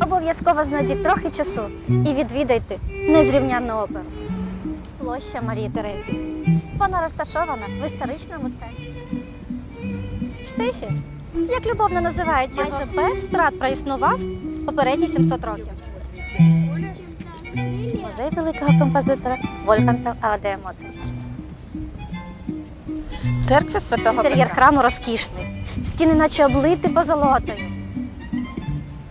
Обов'язково знайдіть трохи часу і відвідайте незрівнянну оперу. Площа Марії Терезії. Вона розташована в історичному центрі. Штиші, як любовно називають його, майже без втрат проіснував попередні 700 років. Музей великого композитора Вольфганга Амадея Моцарта. Церква святого Інтер'єр храму розкішний, стіни наче облиті позолотою.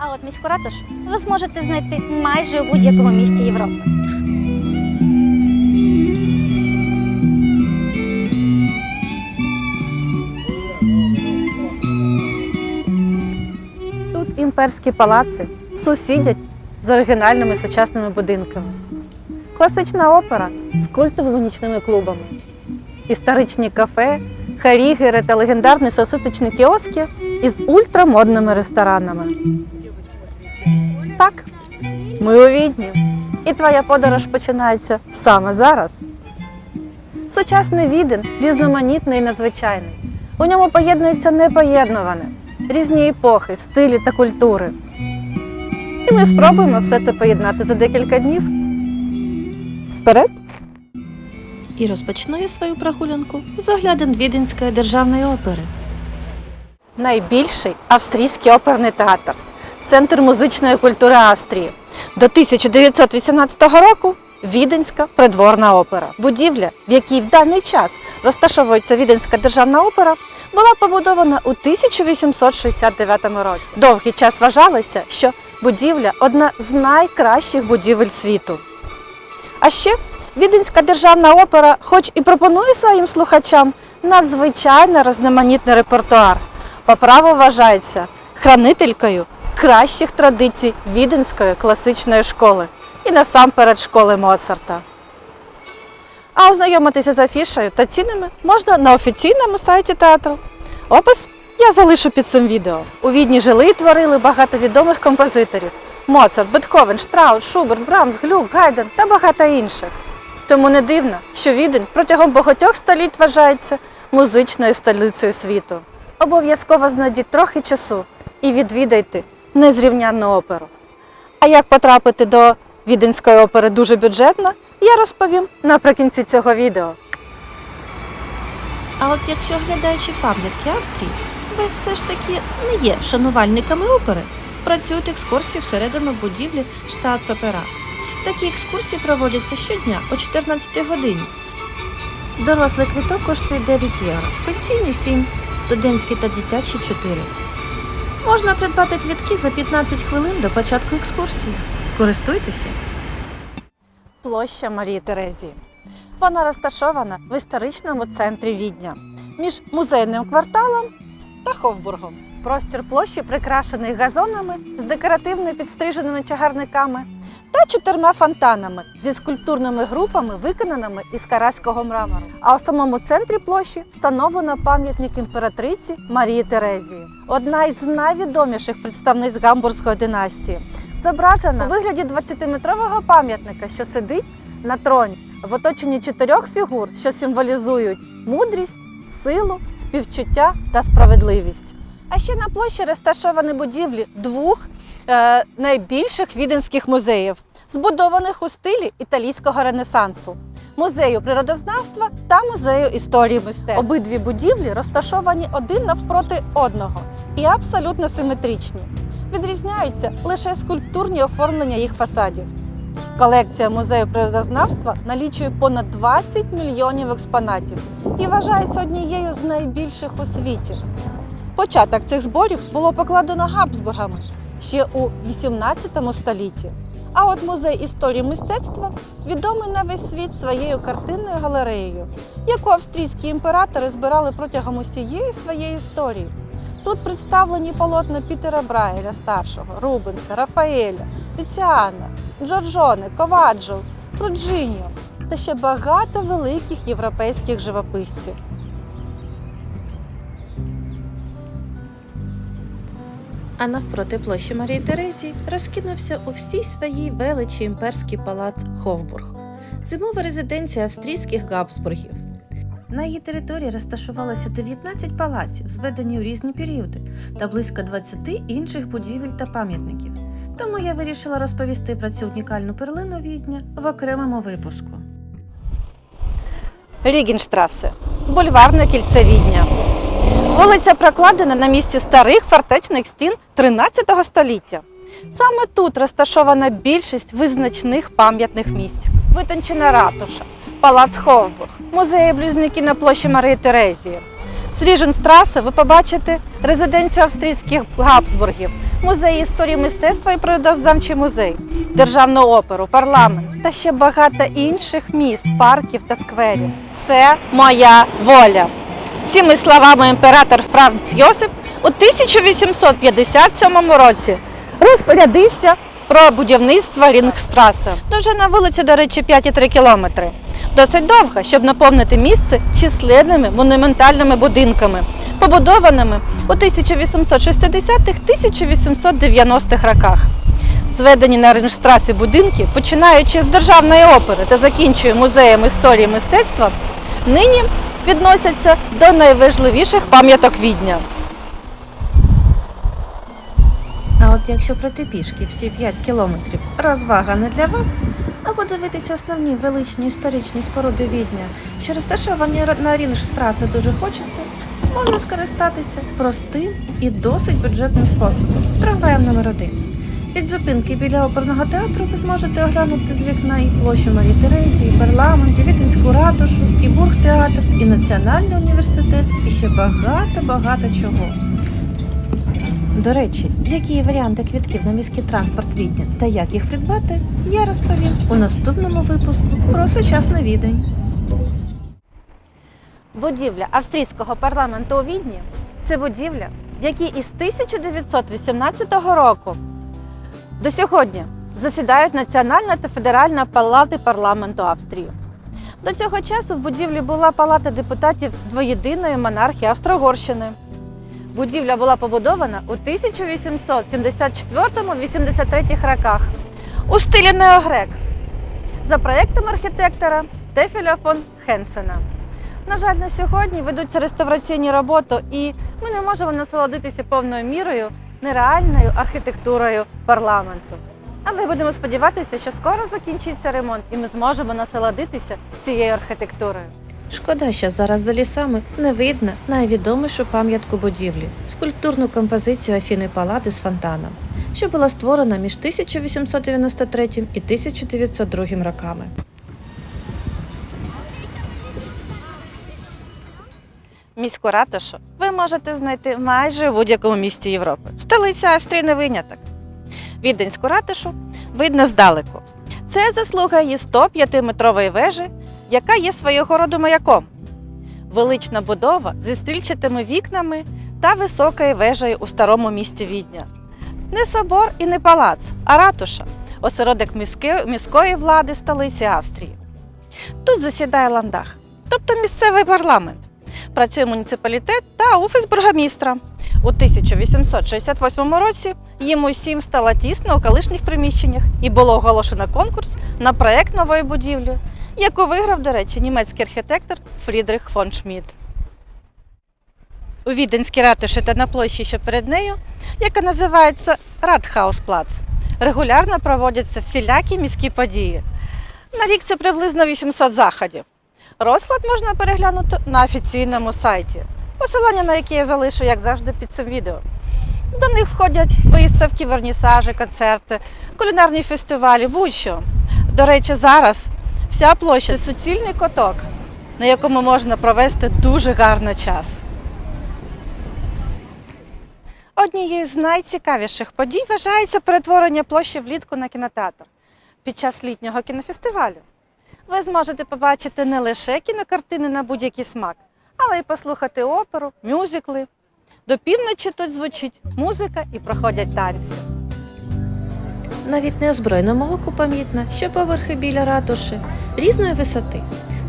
А от міську ратушу ви зможете знайти майже у будь-якому місті Європи. Тут імперські палаци сусідять з оригінальними сучасними будинками. Класична опера з культовими нічними клубами, історичні кафе, харігери та легендарні сосисочні кіоски із ультрамодними ресторанами. Так, ми у Відні. І твоя подорож починається саме зараз. Сучасний віден різноманітний і надзвичайний. У ньому поєднується непоєднуване, різні епохи, стилі та культури. І ми спробуємо все це поєднати за декілька днів. Вперед! І розпочну я свою прогулянку з оглядин Віденської державної опери. Найбільший австрійський оперний театр, центр музичної культури Австрії. До 1918 року Віденська придворна опера. Будівля, в якій в даний час розташовується Віденська державна опера, була побудована у 1869 році. Довгий час вважалося, що будівля одна з найкращих будівель світу. А ще Віденська державна опера, хоч і пропонує своїм слухачам надзвичайно різноманітний репертуар, по праву вважається хранителькою кращих традицій віденської класичної школи і насамперед школи Моцарта. А ознайомитися з афішею та цінами можна на офіційному сайті театру. Опис я залишу під цим відео. У Відні жили і творили багато відомих композиторів: Моцарт, Бетховен, Штраус, Шуберт, Брамс, Глюк, Гайден та багато інших. Тому не дивно, що Відень протягом багатьох століть вважається музичною столицею світу. Обов'язково знайдіть трохи часу і відвідайте незрівнянну оперу. А як потрапити до Віденської опери дуже бюджетно, я розповім наприкінці цього відео. А от якщо оглядаючи пам'ятки Австрії, ви все ж таки не є шанувальниками опери, працюють екскурсії всередину будівлі штатсопера. Такі екскурсії проводяться щодня о 14 годині. Дорослий квиток коштує 9 євро, пенсійний 7, студентський та дитячий 4. Можна придбати квітки за 15 хвилин до початку екскурсії. Користуйтеся! Площа Марії Терезії. Вона розташована в історичному центрі Відня між музейним кварталом та Ховбургом. Простір площі прикрашений газонами з декоративно підстриженими чагарниками та чотирма фонтанами зі скульптурними групами, виконаними із караського мрамору. А у самому центрі площі встановлено пам'ятник імператриці Марії Терезії, одна із найвідоміших представниць гамбурзької династії. Зображена у вигляді 20-метрового пам'ятника, що сидить на троні в оточенні чотирьох фігур, що символізують мудрість, силу, співчуття та справедливість. А ще на площі розташовані будівлі двох е, найбільших віденських музеїв, збудованих у стилі італійського ренесансу. Музею природознавства та музею історії мистецтв. Обидві будівлі розташовані один навпроти одного і абсолютно симетричні. Відрізняються лише скульптурні оформлення їх фасадів. Колекція музею природознавства налічує понад 20 мільйонів експонатів і вважається однією з найбільших у світі. Початок цих зборів було покладено Габсбургами ще у 18 столітті. А от музей історії мистецтва відомий на весь світ своєю картинною галереєю, яку австрійські імператори збирали протягом усієї своєї історії. Тут представлені полотна Пітера Брайля старшого, Рубенса, Рафаеля, Тиціана, Джорджоне, Коваджо, Пруджиньо та ще багато великих європейських живописців. А навпроти площі Марії Терезії розкинувся у всій своїй величі імперський палац Ховбург, зимова резиденція австрійських Габсбургів. На її території розташувалося 19 палаців, зведені у різні періоди, та близько 20 інших будівель та пам'ятників. Тому я вирішила розповісти про цю унікальну перлину Відня в окремому випуску. Рігенштрасе, бульварне кільце Відня. Вулиця прокладена на місці старих фортечних стін 13 століття. Саме тут розташована більшість визначних пам'ятних місць. Витончена ратуша, палац Ховбург, музеї близнюки на площі Марії Терезії. З Ріженстраси ви побачите резиденцію австрійських Габсбургів, музей історії мистецтва і природознавчий музей, державну оперу, парламент та ще багато інших міст, парків та скверів. Це моя воля. Цими словами імператор Франц Йосип у 1857 році розпорядився про будівництво Рінгстраси. Довжина вулиці, до речі, 5,3 кілометри. Досить довга, щоб наповнити місце численними монументальними будинками, побудованими у 1860-1890-х роках. Зведені на Ринштрасі будинки, починаючи з державної опери та закінчує музеєм історії мистецтва, нині відносяться до найважливіших пам'яток Відня. А от якщо пройти пішки всі 5 кілометрів розвага не для вас, а подивитися основні величні історичні споруди Відня, що розташовані на Рінжстраси дуже хочеться, можна скористатися простим і досить бюджетним способом. Трамваєм номер 1 Від зупинки біля оперного театру ви зможете оглянути з вікна і площу Марії Терезії, і парламент, і Віденську ратушу, і Бургтеатр, і Національний університет, і ще багато-багато чого. До речі, які є варіанти квітків на міський транспорт Відня та як їх придбати, я розповім у наступному випуску про сучасний відень. Будівля австрійського парламенту у Відні це будівля, в якій із 1918 року до сьогодні засідають Національна та Федеральна палати парламенту Австрії. До цього часу в будівлі була палата депутатів двоєдиної монархії Австро-Угорщини. Будівля була побудована у 1874-83 роках у стилі неогрек за проєктом архітектора Тефеля фон Хенсена. На жаль, на сьогодні ведуться реставраційні роботи, і ми не можемо насолодитися повною мірою нереальною архітектурою парламенту. Але будемо сподіватися, що скоро закінчиться ремонт, і ми зможемо насолодитися цією архітектурою. Шкода, що зараз за лісами не видно найвідомішу пам'ятку будівлі скульптурну композицію Афіни Палати з фонтаном, що була створена між 1893 і 1902 роками. Міську ратушу ви можете знайти майже у будь-якому місті Європи. Столиця Австрії не виняток. Віденську ратушу видно здалеку. Це заслуга її 105-метрової вежі, яка є свого роду маяком. Велична будова зі стрільчатими вікнами та високою вежею у старому місті Відня. Не собор і не палац, а ратуша осередок міської влади столиці Австрії. Тут засідає ландах, тобто місцевий парламент працює муніципалітет та офіс бургомістра. У 1868 році їм усім стало тісно у колишніх приміщеннях і було оголошено конкурс на проект нової будівлі, яку виграв, до речі, німецький архітектор Фрідрих фон Шмідт. У Віденській ратуші та на площі, що перед нею, яка називається Радхаусплац, регулярно проводяться всілякі міські події. На рік це приблизно 800 заходів. Розклад можна переглянути на офіційному сайті, посилання на яке я залишу, як завжди, під цим відео. До них входять виставки, вернісажі, концерти, кулінарні фестивалі, будь-що. До речі, зараз вся площа це суцільний коток, на якому можна провести дуже гарно час. Однією з найцікавіших подій вважається перетворення площі влітку на кінотеатр під час літнього кінофестивалю ви зможете побачити не лише кінокартини на будь-який смак, але й послухати оперу, мюзикли. До півночі тут звучить музика і проходять танці. Навіть неозброєному оку помітно, що поверхи біля ратуші різної висоти.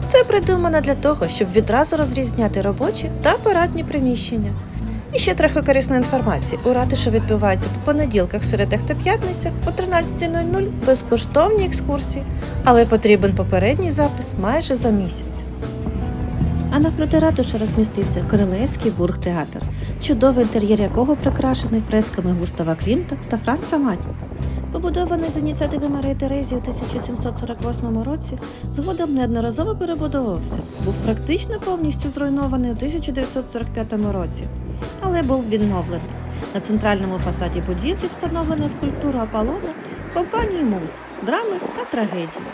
Це придумано для того, щоб відразу розрізняти робочі та парадні приміщення. І ще трохи корисної інформації. У ратуші відбуваються по понеділках, середах та п'ятницях о 13.00 безкоштовні екскурсії, але потрібен попередній запис майже за місяць. А навпроти ратуші розмістився Королевський бургтеатр, чудовий інтер'єр якого прикрашений фресками Густава Клімта та Франца Маті. Побудований з ініціативи Марії Терезії у 1748 році, згодом неодноразово перебудовувався, був практично повністю зруйнований у 1945 році, але був відновлений. На центральному фасаді будівлі встановлена скульптура Аполлона компанії муз, драми та трагедії.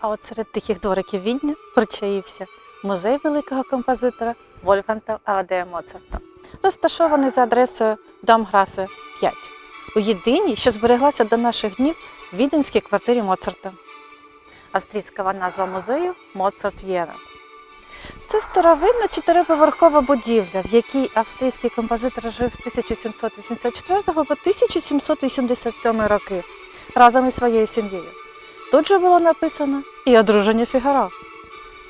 А от серед тихих двориків Відня причаївся музей великого композитора Вольфганга Авадея Моцарта, розташований за адресою Домграсе 5, у єдиній, що збереглася до наших днів в віденській квартирі Моцарта. Австрійська назва музею Моцарт В'єра. Це старовинна чотириповерхова будівля, в якій австрійський композитор жив з 1784 по 1787 роки разом із своєю сім'єю. Тут же було написано і одруження Фігаро.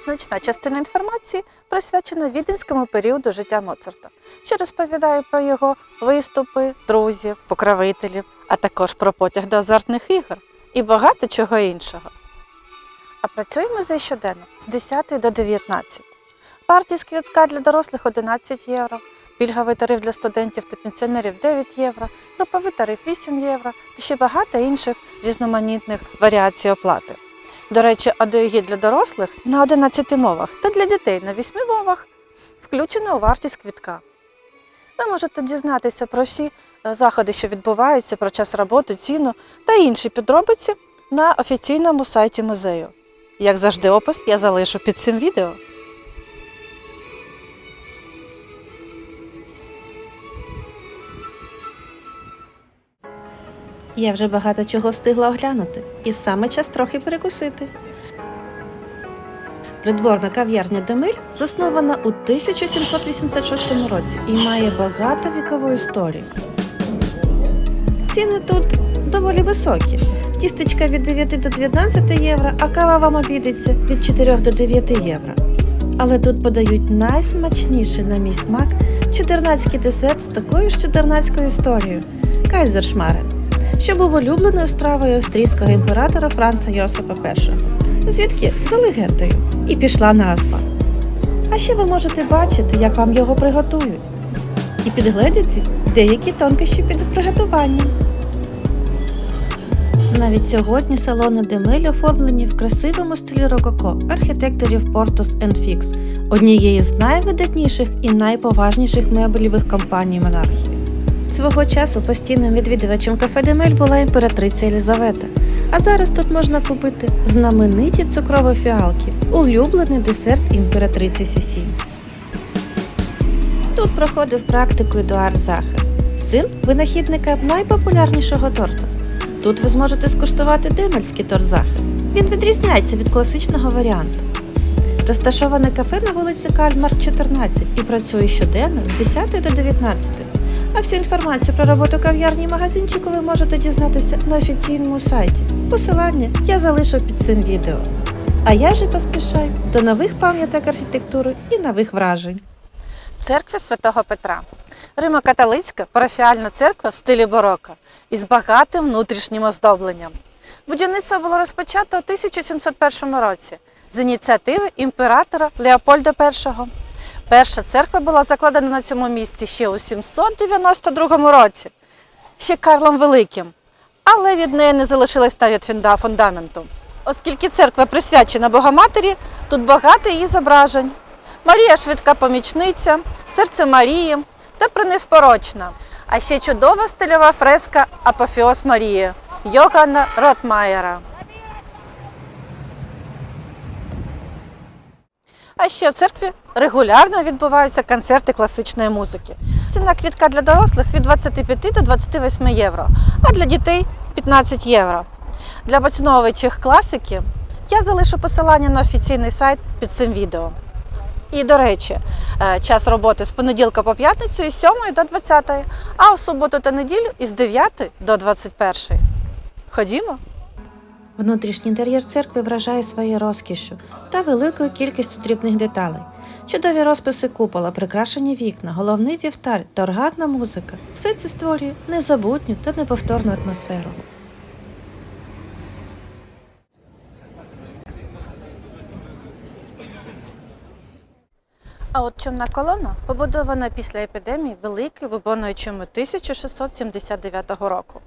Значна частина інформації присвячена віденському періоду життя Моцарта, що розповідає про його виступи, друзів, покровителів, а також про потяг до азартних ігор і багато чого іншого. А працює музей щоденно з 10 до 19. Партії квітка для дорослих 11 євро, пільговий тариф для студентів та пенсіонерів 9 євро, груповий тариф 8 євро та ще багато інших різноманітних варіацій оплати. До речі, аудіогід для дорослих на 11 мовах та для дітей на 8 мовах включено у вартість квітка. Ви можете дізнатися про всі е, заходи, що відбуваються, про час роботи, ціну та інші підробиці на офіційному сайті музею. Як завжди, опис я залишу під цим відео. Я вже багато чого встигла оглянути, і саме час трохи перекусити. Придворна кав'ярня Демиль заснована у 1786 році і має багато вікову історію. Ціни тут доволі високі. Тістечка від 9 до 19 євро, а кава вам обійдеться від 4 до 9 євро. Але тут подають найсмачніший на мій смак чудернацький десерт з такою ж чудернацькою історією кайзершмарен що був улюбленою стравою австрійського імператора Франца Йосипа І. Звідки за легендою і пішла назва. А ще ви можете бачити, як вам його приготують, і підгледіти деякі тонкощі під приготуванням. Навіть сьогодні салони Демель оформлені в красивому стилі рококо архітекторів Portos Fix, однієї з найвидатніших і найповажніших меблевих компаній монархії. Свого часу постійним відвідувачем кафе Демель була імператриця Елізавета. А зараз тут можна купити знамениті цукрові фіалки, улюблений десерт імператриці Сісі. Тут проходив практику Едуард Захар, син винахідника найпопулярнішого торта. Тут ви зможете скуштувати демельський торт Захар. Він відрізняється від класичного варіанту. Розташоване кафе на вулиці Кальмар, 14 і працює щоденно з 10 до 19. А всю інформацію про роботу кав'ярні магазинчику ви можете дізнатися на офіційному сайті. Посилання я залишу під цим відео. А я вже поспішаю до нових пам'яток архітектури і нових вражень. Церква Святого Петра. Римо-католицька парафіальна церква в стилі бароко із багатим внутрішнім оздобленням. Будівництво було розпочато у 1701 році з ініціативи імператора Леопольда І. Перша церква була закладена на цьому місці ще у 792 році, ще Карлом Великим, але від неї не залишилось навіть фундаменту. Оскільки церква присвячена Богоматері, тут багато її зображень. Марія швидка помічниця, серце Марії та принеспорочна. А ще чудова стильова фреска Апофеоз Марії Йоганна Ротмаєра. А ще в церкві регулярно відбуваються концерти класичної музики. Ціна квітка для дорослих від 25 до 28 євро, а для дітей 15 євро. Для поціновувачів класики я залишу посилання на офіційний сайт під цим відео. І, до речі, е, час роботи з понеділка по п'ятницю із 7 до 20, а у суботу та неділю із 9 до 21. Ходімо. Внутрішній інтер'єр церкви вражає своєю розкішшю та великою кількістю дрібних деталей. Чудові розписи купола, прикрашені вікна, головний вівтар та органна музика. Все це створює незабутню та неповторну атмосферу. А от чумна колона побудована після епідемії Великої чуми 1679 року.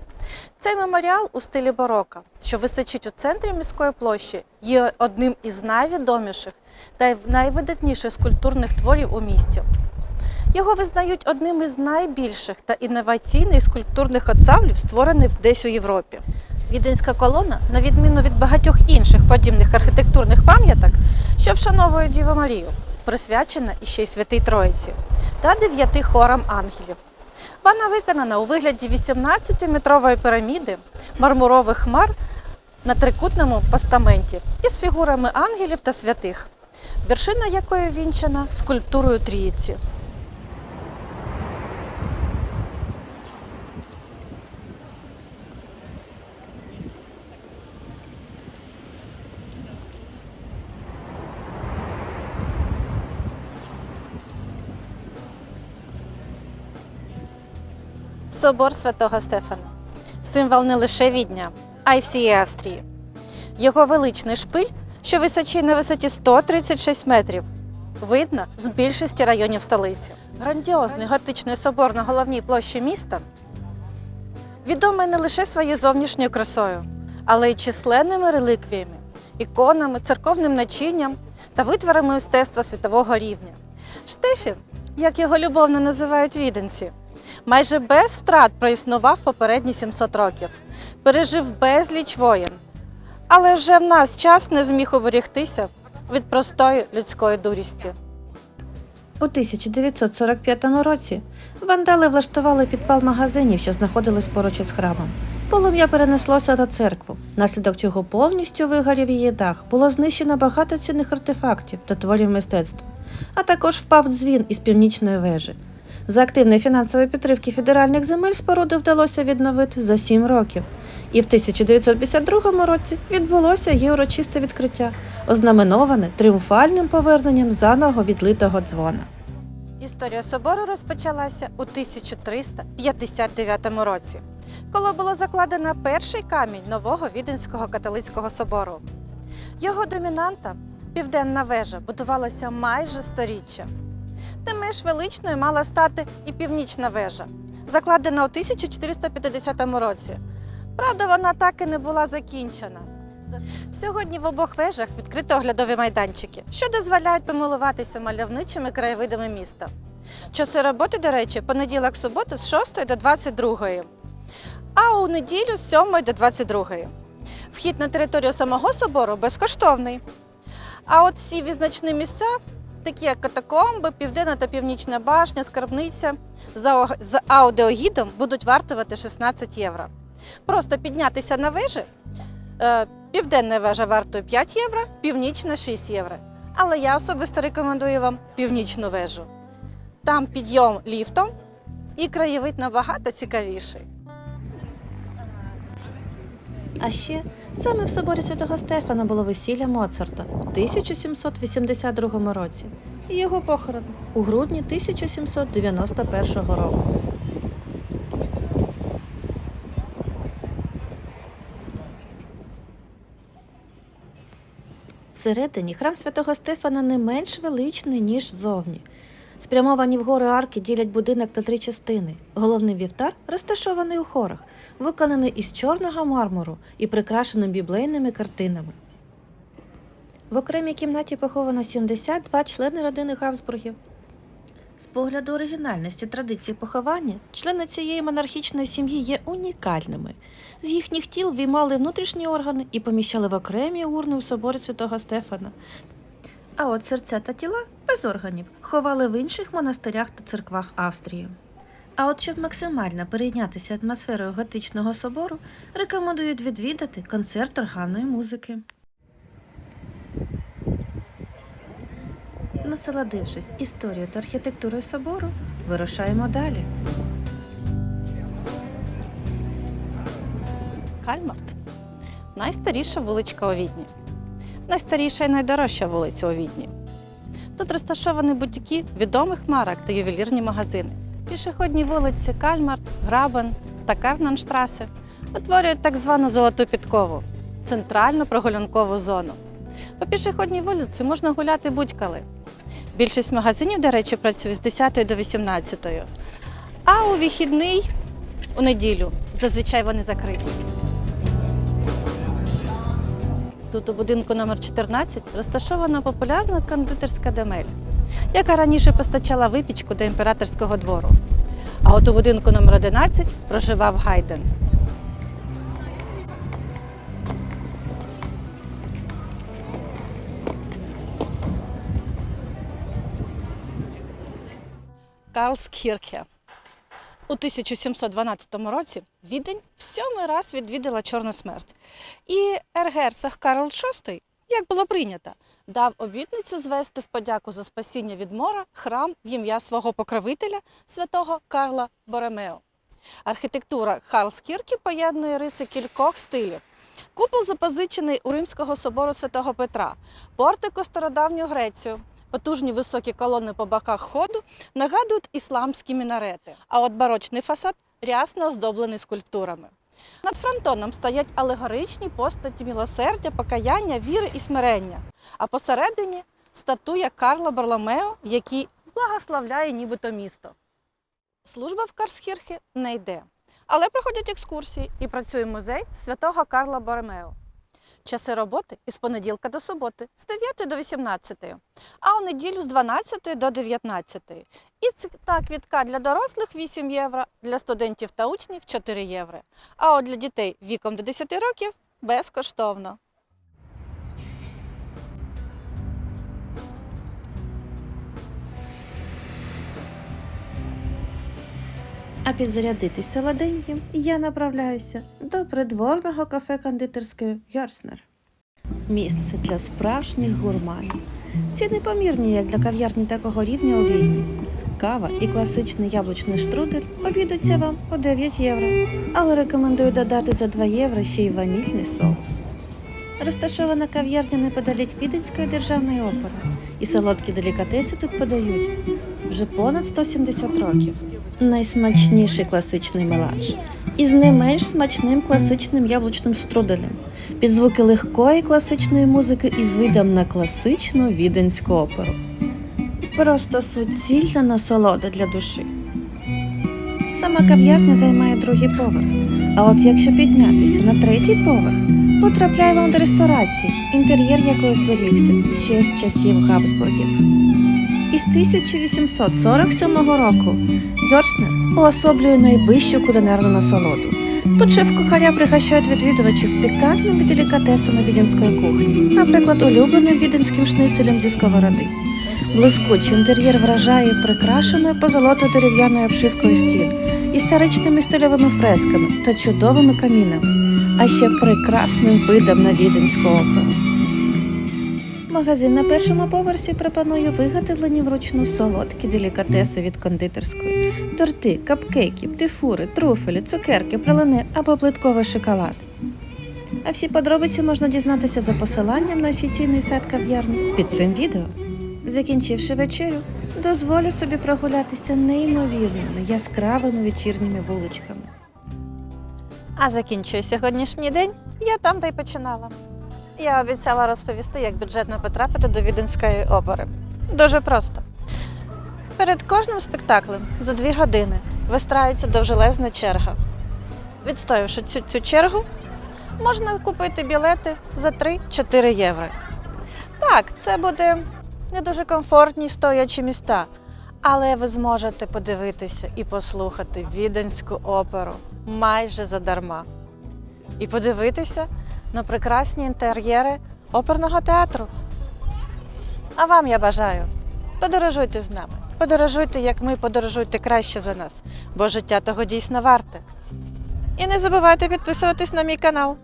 Цей меморіал у стилі барока, що височить у центрі міської площі, є одним із найвідоміших та найвидатніших скульптурних творів у місті. Його визнають одним із найбільших та інноваційних скульптурних ансамблів, створених десь у Європі. Віденська колона, на відміну від багатьох інших подібних архітектурних пам'яток, що вшановують Діву Марію, присвячена іще й Святій Троїці та дев'яти хорам ангелів. Вона виконана у вигляді 18-метрової піраміди мармурових хмар на трикутному постаменті із фігурами ангелів та святих, вершина якої вінчана скульптурою Тріїці. Собор святого Стефана символ не лише Відня, а й всієї Австрії. Його величний шпиль, що височить на висоті 136 метрів, видно з більшості районів столиці. Грандіозний готичний собор на головній площі міста відомий не лише своєю зовнішньою красою, але й численними реліквіями, іконами, церковним начинням та витворами мистецтва світового рівня. Штефін, як його любовно називають віденці, майже без втрат проіснував попередні 700 років, пережив безліч воєн. Але вже в нас час не зміг уберегтися від простої людської дурісті. У 1945 році вандали влаштували підпал магазинів, що знаходились поруч із храмом. Полум'я перенеслося на церкву, наслідок чого повністю вигорів її дах, було знищено багато цінних артефактів та творів мистецтва, а також впав дзвін із північної вежі. За активної фінансової підтримки федеральних земель споруди вдалося відновити за сім років. І в 1952 році відбулося її урочисте відкриття, ознаменоване тріумфальним поверненням заново відлитого дзвона. Історія собору розпочалася у 1359 році, коли було закладено перший камінь нового віденського католицького собору. Його домінанта, південна вежа, будувалася майже сторіччя. Не менш величною мала стати і північна вежа, закладена у 1450 році. Правда, вона так і не була закінчена. Сьогодні в обох вежах відкрито оглядові майданчики, що дозволяють помилуватися мальовничими краєвидами міста. Часи роботи, до речі, понеділок суботу з 6 до 22, а у неділю з 7 до 22. Вхід на територію самого собору безкоштовний. А от всі відзначні місця, такі як катакомби, південна та північна башня, скарбниця, з аудіогідом будуть вартувати 16 євро. Просто піднятися на вежі. Е, Південна вежа вартує 5 євро, північна 6 євро. Але я особисто рекомендую вам північну вежу. Там підйом ліфтом і краєвид набагато цікавіший. А ще саме в соборі святого Стефана було весілля Моцарта в 1782 році і його похорон у грудні 1791 року. Всередині храм святого Стефана не менш величний, ніж зовні. Спрямовані вгори арки ділять будинок на три частини. Головний вівтар розташований у хорах, виконаний із чорного мармуру і прикрашений біблейними картинами. В окремій кімнаті поховано 72 члени родини Габсбургів. З погляду оригінальності традиції поховання, члени цієї монархічної сім'ї є унікальними. З їхніх тіл виймали внутрішні органи і поміщали в окремі урни у соборі святого Стефана. А от серця та тіла без органів ховали в інших монастирях та церквах Австрії. А от щоб максимально перейнятися атмосферою готичного собору, рекомендують відвідати концерт органної музики. Насолодившись історією та архітектурою собору, вирушаємо далі. Кальмарт найстаріша вуличка у Відні. Найстаріша і найдорожча вулиця у Відні. Тут розташовані бутіки відомих марок та ювелірні магазини. Пішохідні вулиці Кальмар, Грабен та Карнанштрасе утворюють так звану золоту підкову центральну прогулянкову зону. По пішохідній вулиці можна гуляти будь-коли. Більшість магазинів, до речі, працює з 10 до 18. А у вихідний, у неділю, зазвичай вони закриті. Тут у будинку номер 14 розташована популярна кондитерська Демель, яка раніше постачала випічку до імператорського двору. А от у будинку номер 11 проживав Гайден. Карлскірхе. У 1712 році Відень в сьомий раз відвідала Чорна смерть. І ергерцог Карл VI, як було прийнято, дав обітницю звести в подяку за спасіння від мора храм в ім'я свого покровителя святого Карла Боремео. Архітектура Карлскірки поєднує риси кількох стилів. Купол запозичений у Римського собору святого Петра, портику стародавню Грецію, потужні високі колони по боках ходу нагадують ісламські мінарети. А от барочний фасад рясно оздоблений скульптурами. Над фронтоном стоять алегоричні постаті милосердя, покаяння, віри і смирення. А посередині статуя Карла Барломео, який благословляє нібито місто. Служба в Карсхірхі не йде, але проходять екскурсії і працює музей святого Карла Боремео. Часи роботи із понеділка до суботи з 9 до 18, а у неділю з 12 до 19. І та квітка для дорослих 8 євро, для студентів та учнів 4 євро. А от для дітей віком до 10 років безкоштовно. А підзарядитись солоденьким я направляюся до придворного кафе кондитерської Йорснер. Місце для справжніх гурманів. Ціни помірні, як для кав'ярні такого рівня у Відні. Кава і класичний яблучний штрудель обійдуться вам по 9 євро, але рекомендую додати за 2 євро ще й ванільний соус. Розташована кав'ярня неподалік Віденської державної опери, і солодкі делікатеси тут подають вже понад 170 років. Найсмачніший класичний меланж із не менш смачним класичним яблучним штруделем, під звуки легкої класичної музики із видом на класичну віденську оперу. Просто суцільна насолода для душі. Сама кав'ярня займає другий поверх. А от якщо піднятися на третій поверх, потрапляє вам до ресторації, інтер'єр якої зберігся ще з часів Габсбургів. Із 1847 року Йорснер уособлює найвищу кулінарну насолоду. Тут шеф-кухаря пригощають відвідувачів пікантними делікатесами віденської кухні, наприклад, улюбленим віденським шницелем зі сковороди. Блискучий інтер'єр вражає прикрашеною позолотою дерев'яною обшивкою стін, історичними стильовими фресками та чудовими камінами, а ще прекрасним видом на віденську оперу. Магазин на першому поверсі пропонує виготовлені вручну солодкі делікатеси від кондитерської, торти, капкейки, птифури, труфелі, цукерки, пралини або плитковий шоколад. А всі подробиці можна дізнатися за посиланням на офіційний сайт кав'ярні під цим відео. Закінчивши вечерю, дозволю собі прогулятися неймовірними яскравими вечірніми вуличками. А закінчує сьогоднішній день я там, де й починала. Я обіцяла розповісти, як бюджетно потрапити до Віденської опери. Дуже просто. Перед кожним спектаклем за дві години вистраюється довжелезна черга. Відстоявши цю, цю чергу, можна купити білети за 3-4 євро. Так, це буде не дуже комфортні стоячі міста, але ви зможете подивитися і послухати віденську оперу майже задарма. І подивитися на прекрасні інтер'єри оперного театру. А вам я бажаю, подорожуйте з нами. Подорожуйте, як ми, подорожуйте краще за нас, бо життя того дійсно варте. І не забувайте підписуватись на мій канал,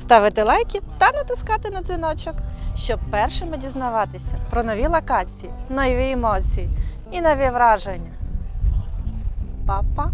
ставити лайки та натискати на дзвіночок, щоб першими дізнаватися про нові локації, нові емоції і нові враження. Па-па!